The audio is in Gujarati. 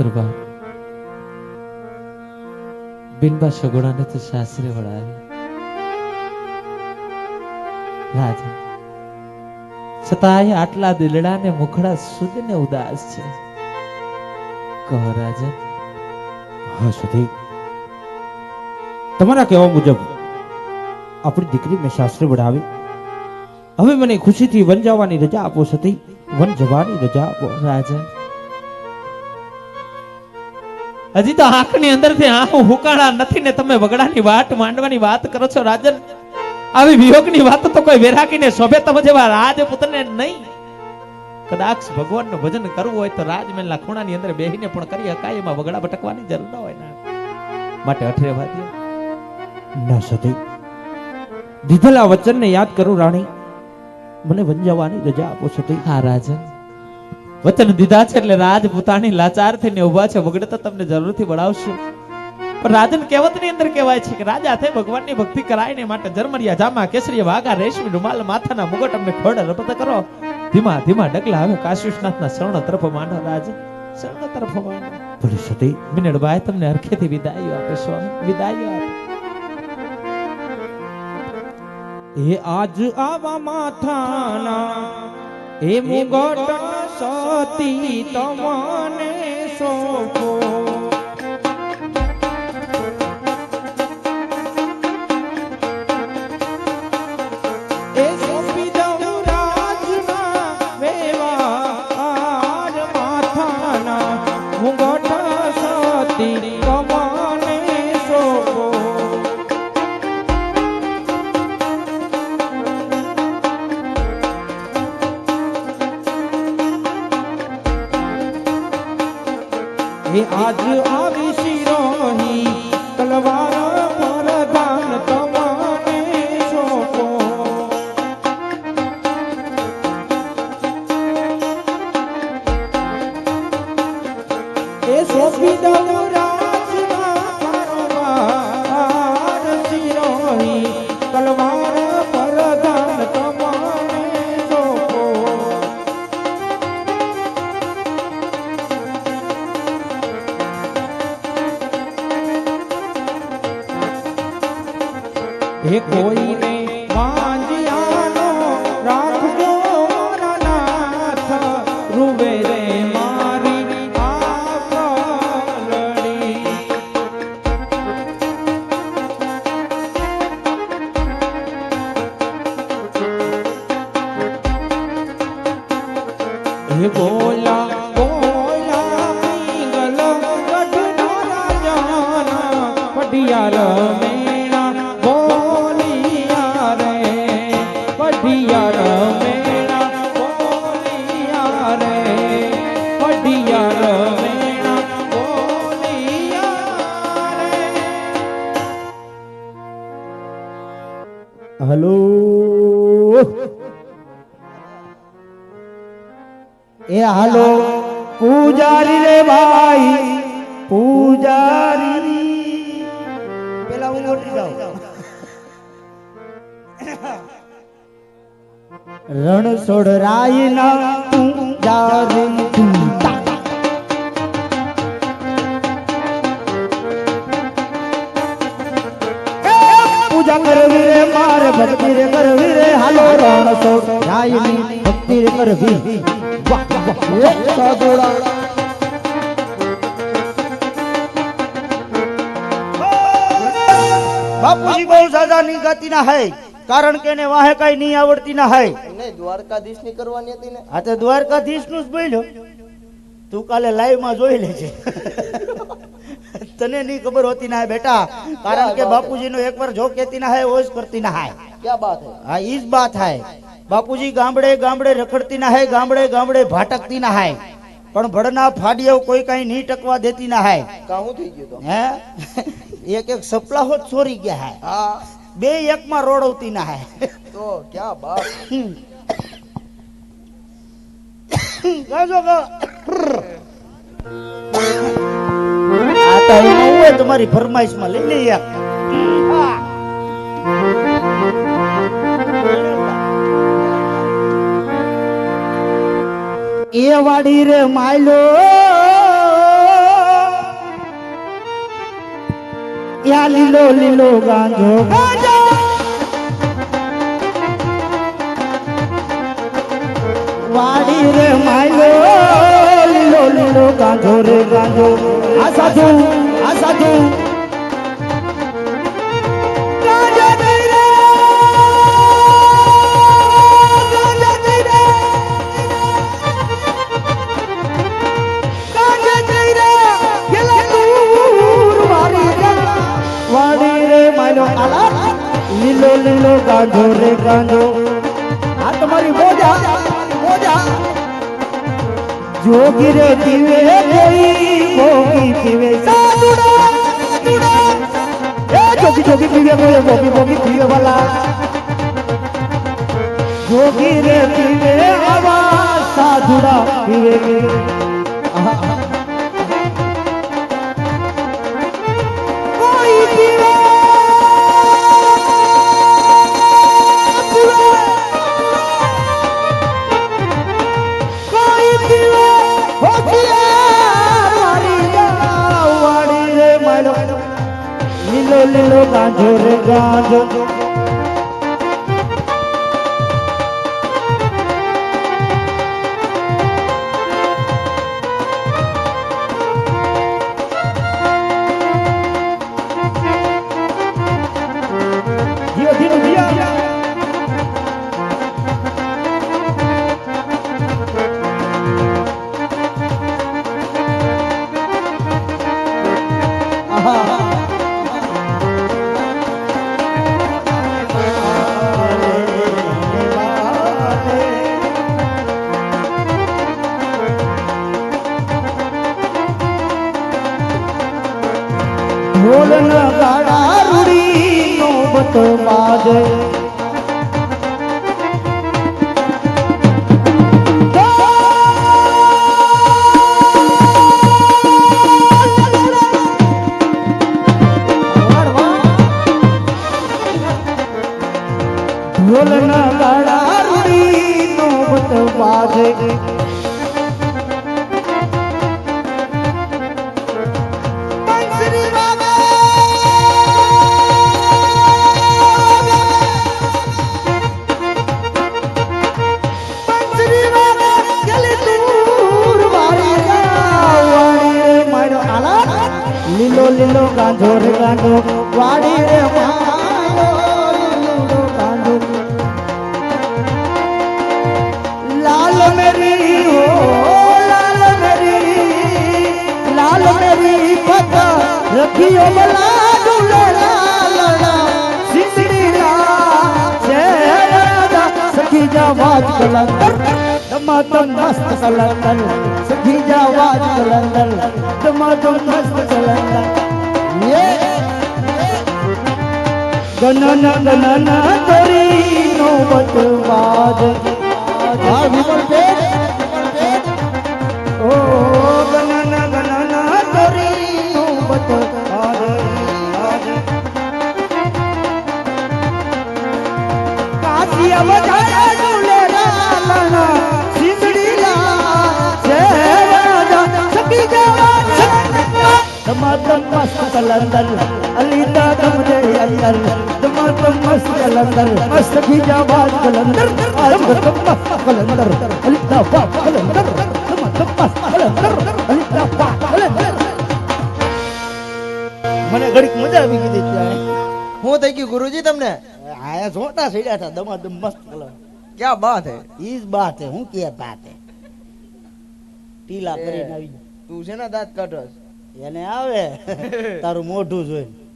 કરવા. બિનબા સગોડાને તો સાસરે વળાવી. રાજા છતાંય આટલા દિલડા ને મુખડા સુધીને ઉદાસ છે. કહો રાજા. હા સુધી તમારા કહેવા મુજબ આપણી દીકરી મેં શાસ્ત્ર વડાવી હવે મને ખુશીથી વન જવાની રજા આપો સતી. વન જવાની રજા આપો. રાજા હજી તો આંખની અંદરથી આંખ હુકાણા નથી ને તમે વગડાની વાટ માંડવાની વાત કરો છો, રાજન. આવી વિયોગની વાત તો કોઈ વેરાકીને શોભે તમે જેવા રાજપુતને નહીં. કદાચ ભગવાનનું ભજન કરવું હોય તો રાજમહેલના ખૂણાની અંદર બેહીને પણ કરી શકાય એમાં વગડા ભટકવાની જરૂર ન હોય ના. માટે અઠરે વાદ્ય. ના સતી. દીધેલા વચનને યાદ કરું, રાણી. મને વંજાવાની જવાની રજા આપો, સતી. હા, રાજન. વચન દીધા છે એટલે રાજ પોતાની લાચાર થઈને ઊભા છે. વગડે તો તમને જરૂરથી વળાવશું. પણ રાજન કહેવતની અંદર કહેવાય છે કે રાજા થઈ ભગવાનની ભક્તિ કરાય માટે જરમરિયા જામા કેસરી વાઘા, રેશમી રૂમાલ, માથાના મુગટ અમને ખોડ રપત કરો. ધીમા ધીમા ડગલા હવે કાશીનાથના શરણ તરફ માંડો રાજ. શરણ તરફ માંડો. ભલે સતી, મિનડભાઈ તમને અરખેથી વિદાયો આપે, સ્વામી, વિદાયો આપે. એ આજ આવા માથાના, એ મુગટ સતી તમને એ આજ આવી શિરોહી તલવાર પર દાન એ કોઈને વાંજિયાનો રાખજો નાથ રૂવે રે મારી આ પાલડી એ બોલા બોલા પઢિયાર મેણા બોલિયા રે પઢિયાર મેણા બોલિયા રે હલો એ હાલો પૂજારી રે ભાઈ પૂજારી રણ છોડ રાય ના તું પૂજા કરવી રે માર, ભક્તિ બાપુજી બહુ સાજા ની ગતિ ના હૈ. કારણ કે એને વાહે કઈ નહીં આવડતી ના હાય. નહીં દ્વારકાધીશની કરવાની હતી ને. આ તો દ્વારકાધીશનું જ બોલ્યો. તું કાલે લાઈવમાં જોઈ લેજે. તને નહીં ખબર હોતી ના બેટા. કારણ કે બાપુજી નો એક વાર જો કેતી ના હાય ઓજ કરતી ના હાય. ક્યાં બાત હે? હા ઈ જ બાત હાય. બાપુજી ગામડે ગામડે રખડતી ના હાય ગામડે ગામડે ભાટકતી ના હાય. પણ ભડના ફાડિયા કોઈ કઈ નહીં ટકવા દેતી ના હાય. કાહું થઈ ગયું હે? એક એક સપલા હોત ચોરી ગયા હા. બે એકમાં રોડવતી ના હે તો ક્યાં બાત ગાજો ગા. તમારી ફરમાઈશમાં. લઈ લઈએ. એ વાડી રે માયલો. યા લીલો લીલો ગાંધો દૂર વાડી રે વાડી રે માયલો આલા લીલો લીલો ગાંજો રે ગાંજો આ તમારી મોજા મોજા જોગી રે પીવે કોઈ ભોગી પીવે સાધુડા સાધુડા એ જોગી જોગી પીવે કોઈ ભોગી ભોગી પીવે વાલા. જોગી રે આવા સાધુડા પીવે આહા. ઢોલ ગાડા રૂડી નોબત બાજે ઢોલન ગાડા રૂડી નોબત બાજે ગાંધો રે ગાંધો વાળી રે મારો લીલો ગાંધો લાલ મેરી હો લાલ મેરી લાલ મેરી પતા રખિયો બલા ડુલડા લડા સિસડી લા શેરડા સખી જા વાજ કલંદર ધમાધમ મસ્ત કલંદર સખી જા વાજ કલંદર ધમાધમ મસ્ત કલંદર યે ગણન કરી નો બાદ આ ધમાધમ મસ્ત કલંદર અલીતા દમ અંદર ધમાધમ મસ્ત કલંદર મસ્ત બીજા બાજ કલંદર ધમાધમ મસ્ત કલંદર અલીતા બા કલંદર ધમાધમ મસ્ત કલંદર અલીતા બા કલંદર મને ઘડીક મજા આવી ગઈ ત્યાં હું થઈ ગયું ગુરુજી તમને? આયા જોટા સડ્યા હતા ધમાધમ મસ્ત કલંદર ક્યાં બાત હે? ઈજ બાત હે હું કે બાત હે ટીલા કરીને આવી. તું છે ને દાંત કાઢસ એને આવે. તારું મોઢું જોઈને.